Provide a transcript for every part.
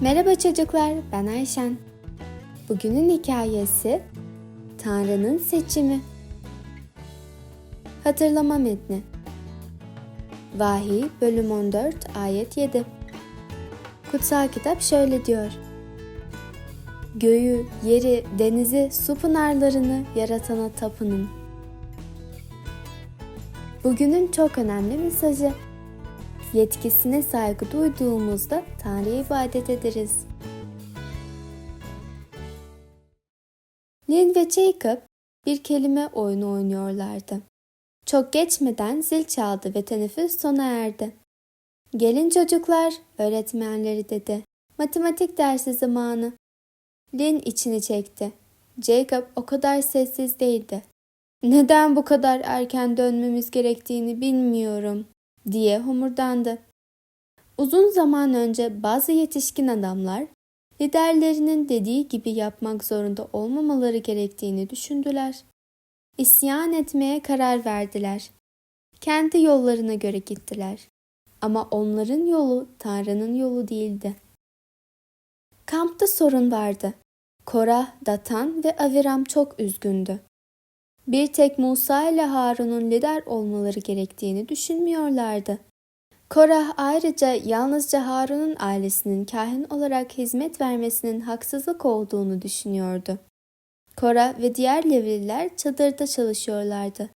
Merhaba çocuklar, ben Ayşen. Bugünün hikayesi Tanrı'nın seçimi. Hatırlama metni. Vahiy bölüm 14 ayet 7. Kutsal kitap şöyle diyor. Göğü, yeri, denizi, su pınarlarını yaratana tapının. Bugünün çok önemli mesajı. Yetkisine saygı duyduğumuzda Tanrı'ya ibadet ederiz. Lynn ve Jacob bir kelime oyunu oynuyorlardı. Çok geçmeden zil çaldı ve teneffüs sona erdi. Gelin çocuklar, öğretmenleri dedi. Matematik dersi zamanı. Lynn içini çekti. Jacob o kadar sessiz değildi. Neden bu kadar erken dönmemiz gerektiğini bilmiyorum diye homurdandı. Uzun zaman önce bazı yetişkin adamlar liderlerinin dediği gibi yapmak zorunda olmamaları gerektiğini düşündüler. İsyan etmeye karar verdiler. Kendi yollarına göre gittiler. Ama onların yolu Tanrı'nın yolu değildi. Kampta sorun vardı. Korah, Datan ve Aviram çok üzgündü. Bir tek Musa ile Harun'un lider olmaları gerektiğini düşünmüyorlardı. Korah ayrıca yalnızca Harun'un ailesinin kahin olarak hizmet vermesinin haksızlık olduğunu düşünüyordu. Korah ve diğer Levliler çadırda çalışıyorlardı.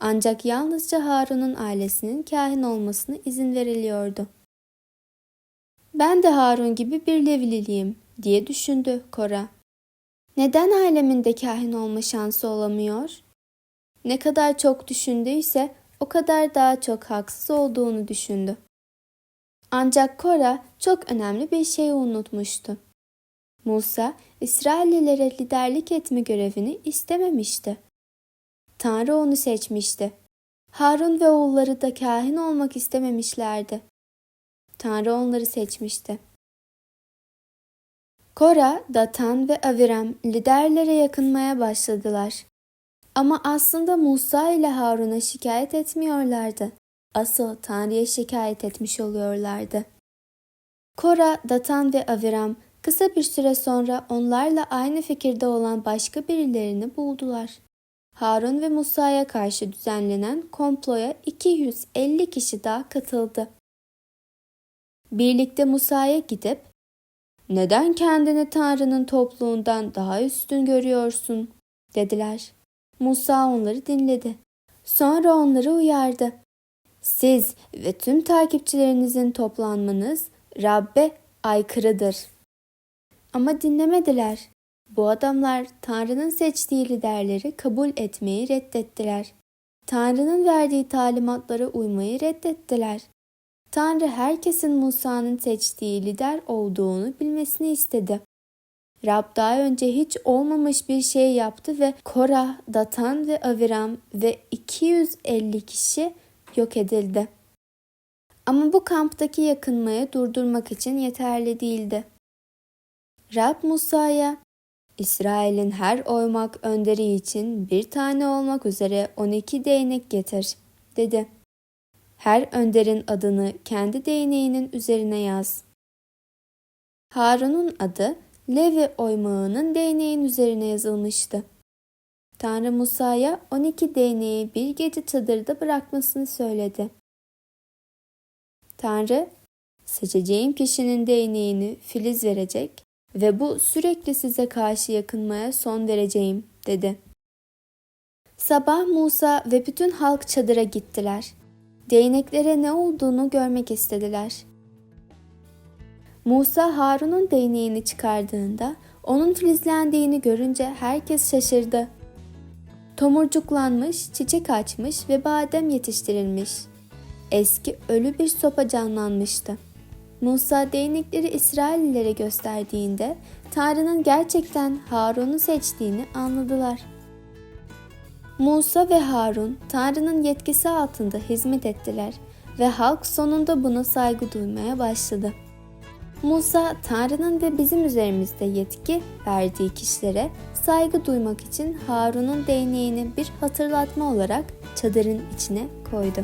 Ancak yalnızca Harun'un ailesinin kahin olmasına izin veriliyordu. Ben de Harun gibi bir Levliliyim diye düşündü Korah. Neden ailemin de kahin olma şansı olamıyor? Ne kadar çok düşündüyse o kadar daha çok haksız olduğunu düşündü. Ancak Kora çok önemli bir şeyi unutmuştu. Musa, İsraillilere liderlik etme görevini istememişti. Tanrı onu seçmişti. Harun ve oğulları da kahin olmak istememişlerdi. Tanrı onları seçmişti. Kora, Datan ve Aviram liderlere yakınmaya başladılar. Ama aslında Musa ile Harun'a şikayet etmiyorlardı. Asıl Tanrı'ya şikayet etmiş oluyorlardı. Kora, Datan ve Aviram kısa bir süre sonra onlarla aynı fikirde olan başka birilerini buldular. Harun ve Musa'ya karşı düzenlenen komploya 250 kişi daha katıldı. Birlikte Musa'ya gidip "Neden kendini Tanrı'nın topluluğundan daha üstün görüyorsun?" dediler. Musa onları dinledi. Sonra onları uyardı. Siz ve tüm takipçilerinizin toplanmanız Rabbe aykırıdır. Ama dinlemediler. Bu adamlar Tanrı'nın seçtiği liderleri kabul etmeyi reddettiler. Tanrı'nın verdiği talimatlara uymayı reddettiler. Tanrı herkesin Musa'nın seçtiği lider olduğunu bilmesini istedi. Rab daha önce hiç olmamış bir şey yaptı ve Korah, Datan ve Aviram ve 250 kişi yok edildi. Ama bu kamptaki yakınmayı durdurmak için yeterli değildi. Rab Musa'ya, İsrail'in her oymak önderi için bir tane olmak üzere 12 değnek getir, dedi. Her önderin adını kendi değneğinin üzerine yaz. Harun'un adı Levi oymağının değneğin üzerine yazılmıştı. Tanrı Musa'ya 12 değneği bir gece çadırda bırakmasını söyledi. Tanrı, seçeceğim kişinin değneğini filiz verecek ve bu sürekli size karşı yakınmaya son vereceğim, dedi. Sabah Musa ve bütün halk çadıra gittiler. Değneklere ne olduğunu görmek istediler. Musa Harun'un değneğini çıkardığında onun filizlendiğini görünce herkes şaşırdı. Tomurcuklanmış, çiçek açmış ve badem yetiştirilmiş. Eski ölü bir sopa canlanmıştı. Musa değnekleri İsraillilere gösterdiğinde Tanrı'nın gerçekten Harun'u seçtiğini anladılar. Musa ve Harun Tanrı'nın yetkisi altında hizmet ettiler ve halk sonunda buna saygı duymaya başladı. Musa, Tanrı'nın ve bizim üzerimizde yetki verdiği kişilere saygı duymak için Harun'un değneğini bir hatırlatma olarak çadırın içine koydu.